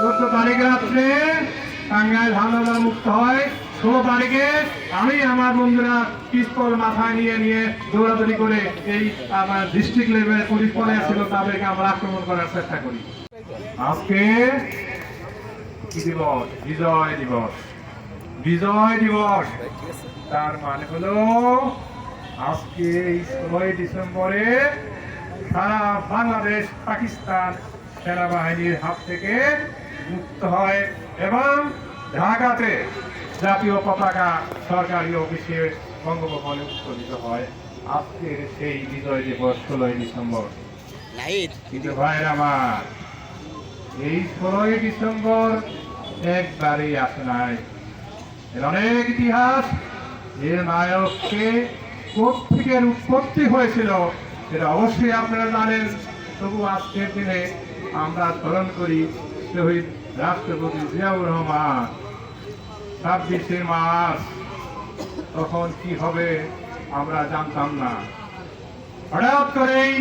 চোদ্দ তারিখে রাত্রে টাঙ্গাইল হামলাদার মুক্ত হয়। ষোলো তারিখে আমি আমার বন্ধুরা পিস্তল মাথায় নিয়ে নিয়ে দৌড়াদৌড়ি করে এই আমার ডিস্ট্রিক্ট লেভেল পুলিশ পরে ছিল তাদেরকে আমরা আক্রমণ করার চেষ্টা করি। আজকে দিবস? বিজয় দিবস। বিজয় দিবস। তার মানে হলো আজকে এই ষোলোই ডিসেম্বরে সারা বাংলাদেশ পাকিস্তান সেনাবাহিনীর হাত থেকে মুক্ত হয় এবং ঢাকাতে জাতীয় পতাকা সরকারি অফিসে বঙ্গভবনে উত্তোলিত হয়। আজকের সেই বিজয় দিবস ষোলোই ডিসেম্বর। কিন্তু ভাইয়ের আমার এই ষোলোই ডিসেম্বর একবারেই আসে নাই। এর অনেক ইতিহাস এর নায়ককে কোথেকে উৎপত্তি হয়েছিল সেটা অবশ্যই আপনারা জানেন। তবু আজকের দিনে আমরা স্মরণ করি শহীদ রাষ্ট্রপতি জিয়াউর রহমান, ছাব্বিশে মার্চ। তখন কি হবে আমরা জানতাম না। হঠাৎ করেই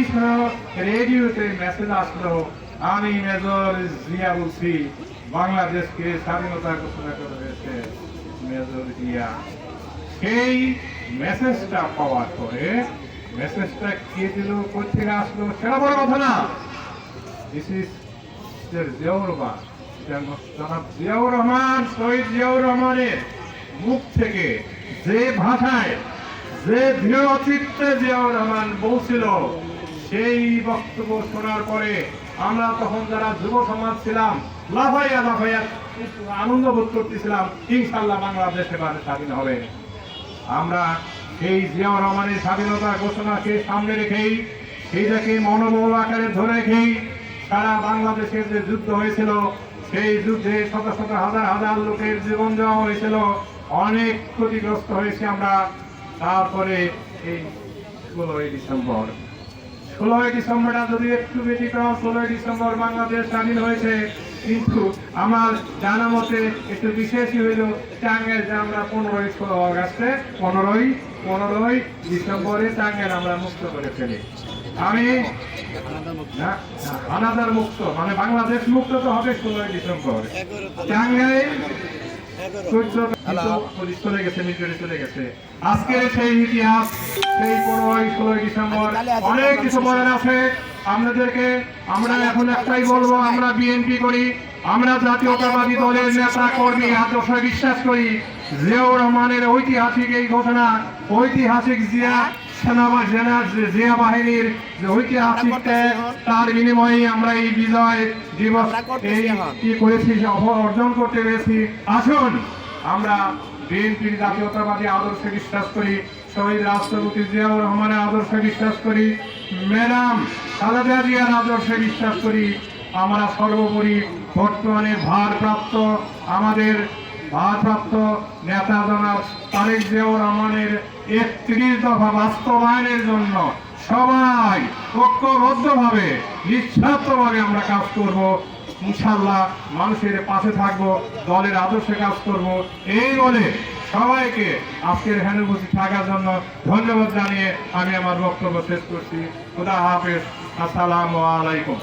রেডিওতে মেসেজ আসলো, আমি মেজর জিয়া বলছি, বাংলাদেশকে স্বাধীনতা ঘোষণা করে হয়েছে মেজর জিয়া। সেই মেসেজটা পাওয়ার পরে মেসেজটা কে দিল, কোথেকে আসলো সেটা বড় কথা না। This is Ziaur Rahman. Ziaur Rahman শহীদ জিয়াউর রহমানের মুখ থেকে যে ভাষায়, যে দৃঢ় জিয়াউর রহমান বলছিল, সেই বক্তব্য শোনার পরে আমরা তখন যারা যুব সমাজ ছিলাম, লাফাইয়া লাফাইয়া আনন্দ বোধ করতেছিলাম ইনশাল্লাহ বাংলাদেশ এবারে স্বাধীন হবে। আমরা সেই জিয়াউর রহমানের স্বাধীনতা ঘোষণাকে সামনে রেখেই, সেইটাকে মনোবল আকারে ধরে রেখেই সারা বাংলাদেশের যে যুদ্ধ হয়েছিল, সেই যুদ্ধে শত শত হাজার হাজার লোকের জীবন দেওয়া হয়েছিল। অনেক ক্ষতিগ্রস্ত হয়েছে আমরা। তারপরে এই ষোলোই ডিসেম্বর। ষোলোই ডিসেম্বরটা যদি একটু বেশি ব্যতিক্রম, ষোলোই ডিসেম্বর বাংলাদেশ স্বাধীন হয়েছে, কিন্তু আমার জানা মতে একটু বিশেষই হইল টাঙ্গের যে আমরা পনেরোই ষোলো আগস্টে, পনেরোই পনেরোই ডিসেম্বরে টাঙ্গের আমরা মুক্ত করে ফেলি। আমি হানাদার মুক্ত মানে বাংলাদেশ মুক্ত তো হবে ষোলোই ডিসেম্বর। টাঙ্গাইল চোদ্দ কিন্তু পুলিশ চলে গেছে মিলিটারি চলে গেছে। আজকের সেই ইতিহাস সেই পনেরোই ষোলোই ডিসেম্বর অনেক কিছু বলার আছে। আপনাদেরকে আমরা এখন একটাই বলব আমরা বিএনপি করি আমরা জাতীয়তাবাদী দলের নেতা কর্মী আদর্শে বিশ্বাস করি। জিয়াউর রহমানের ঐতিহাসিক এই ঘটনা ঐতিহাসিক জিয়া সেনাবা সেনা জিয়া বাহিনীর যে ঐতিহাসিক ত্যাগ, তার বিনিময়ে আমরা এই বিজয় দিবস এই করেছি অর্জন করতে পেরেছি আসুন আমরা বিএনপির জাতীয়তাবাদী আদর্শে বিশ্বাস করি শহীদ রাষ্ট্রপতি জিয়াউর রহমানের আদর্শে বিশ্বাস করি ম্যাডাম খালেদা জিয়ার আদর্শে বিশ্বাস করি আমরা সর্বোপরি বর্তমানে ভারপ্রাপ্ত আমাদের ভারপ্রাপ্ত নেতা জনাব তারেক জিয়াউর রহমানের একত্রিশ দফা বাস্তবায়নের জন্য সবাই ঐক্যবদ্ধভাবে, নিঃস্বার্থভাবে আমরা কাজ করব। ইনশাল্লাহ মানুষের পাশে থাকব, দলের আদর্শে কাজ করব। এই বলে সবাইকে আজকের উপস্থিত থাকার জন্য ধন্যবাদ জানিয়ে আমি আমার বক্তব্য শেষ করছি। খুদা হাফেজ। আসসালামু আলাইকুম।